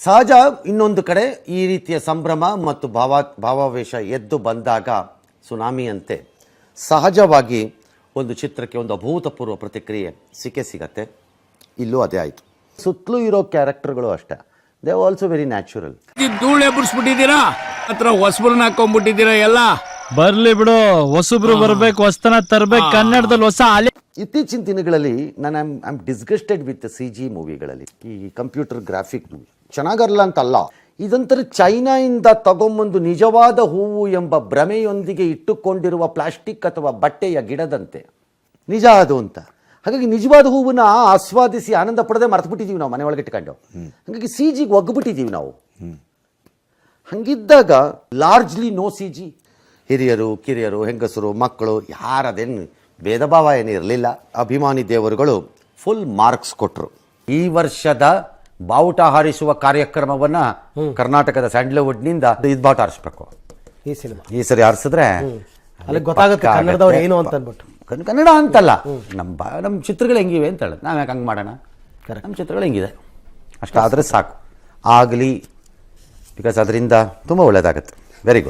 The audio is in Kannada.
ಸಹಜ ಇನ್ನೊಂದು ಕಡೆ ಈ ರೀತಿಯ ಸಂಭ್ರಮ ಮತ್ತು ಭಾವ ಭಾವಾವೇಶ ಎದ್ದು ಬಂದಾಗ ಸುನಾಮಿಯಂತೆ ಸಹಜವಾಗಿ ಒಂದು ಚಿತ್ರಕ್ಕೆ ಒಂದು ಅಭೂತಪೂರ್ವ ಪ್ರತಿಕ್ರಿಯೆ ಸಿಕ್ಕೇ ಸಿಗತ್ತೆ. ಇಲ್ಲೂ ಅದೇ ಆಯಿತು. ಸುತ್ತಲೂ ಇರೋ ಕ್ಯಾರೆಕ್ಟರ್ಗಳು ಅಷ್ಟೇ. ದೇ ಆಲ್ಸೋ ವೆರಿ ನ್ಯಾಚುರಲ್ ಧೂಳೆ ಬಿಡಿಸ್ಬಿಟ್ಟಿದ್ದೀರಾ? ಹತ್ರ ಹೊಸಬ್ರನ್ನ ಹಾಕೊಂಡ್ಬಿಟ್ಟಿದ್ದೀರಾ ಎಲ್ಲ? ಬರ್ಲಿ ಬಿಡು ಹೊಸಬ್ರು ಬರ್ಬೇಕು ಹೊಸ್ತನ ತರ್ಬೇಕು ಕನ್ನಡದಲ್ಲಿ ಹೊಸ ಅಲೆ ಇತ್ತೀಚಿನ ದಿನಗಳಲ್ಲಿ ನಾನು I'm I'm disgusted with C G ಮೂವಿಗಳಲ್ಲಿ ಈ ಕಂಪ್ಯೂಟರ್ ಗ್ರಾಫಿಕ್ ಮೂವಿ ಚೆನ್ನಾಗಲ್ಲ ಅಂತಲ್ಲ ಇದೊಂಥರ ಚೈನಾಯಿಂದ ತಗೊಂಬಂದು ನಿಜವಾದ ಹೂವು ಎಂಬ ಭ್ರಮೆಯೊಂದಿಗೆ ಇಟ್ಟುಕೊಂಡಿರುವ ಪ್ಲಾಸ್ಟಿಕ್ ಅಥವಾ ಬಟ್ಟೆಯ ಗಿಡದಂತೆ. ನಿಜ ಅದು ಅಂತ. ಹಾಗಾಗಿ ನಿಜವಾದ ಹೂವನ್ನ ಆಸ್ವಾದಿಸಿ ಆನಂದ ಪಡದೆ ಮರೆತುಬಿಟ್ಟಿದ್ದೀವಿ ನಾವು ಮನೆ ಒಳಗೆ ಇಟ್ಕೊಂಡು. ಹಾಗಾಗಿ ಸಿ ಜಿಗೆ ಒಗ್ಬಿಟ್ಟಿದ್ದೀವಿ ನಾವು. ಹಂಗಿದ್ದಾಗ ಲಾರ್ಜ್ಲಿ ನೋ ಸಿ ಜಿ ಹಿರಿಯರು, ಕಿರಿಯರು, ಹೆಂಗಸರು, ಮಕ್ಕಳು ಯಾರದೇನು ಭೇದ ಭಾವ ಏನು ಇರಲಿಲ್ಲ ಅಭಿಮಾನಿ ದೇವರುಗಳು ಫುಲ್ ಮಾರ್ಕ್ಸ್ ಕೊಟ್ಟರು ಈ ವರ್ಷದ ಬಾವುಟ ಹಾರಿಸುವ ಕಾರ್ಯಕ್ರಮವನ್ನ ಕರ್ನಾಟಕದ ಸ್ಯಾಂಡಲ್ವುಡ್ನಿಂದ ಇದು ಬಾವುಟ ಹಾರಿಸ್ಬೇಕು ಈ ಸಿನಿಮಾ. ಈ ಸರಿ ಹಾರಿಸಿದ್ರೆ ಅಲ್ಲಿ ಗೊತ್ತಾಗುತ್ತೆ ಕನ್ನಡದವ್ರು ಏನು ಅಂತ ಅಂದ್ಬಿಟ್ಟು. ಕನ್- ಕನ್ನಡ ಅಂತಲ್ಲ. ನಮ್ಮ ಬಾ ನಮ್ಮ ಚಿತ್ರಗಳು ಹೆಂಗಿವೆ ಅಂತ ಹೇಳೋದು. ನಾವು ಯಾಕೆ ಹಂಗೆ ಮಾಡೋಣ? ನಮ್ಮ ಚಿತ್ರಗಳು ಹೆಂಗಿದೆ? ಅಷ್ಟಾದರೆ ಸಾಕು. ಆಗಲಿ ಬಿಕಾಸ್ ಅದರಿಂದ ತುಂಬ ಒಳ್ಳೇದಾಗತ್ತೆ. Very good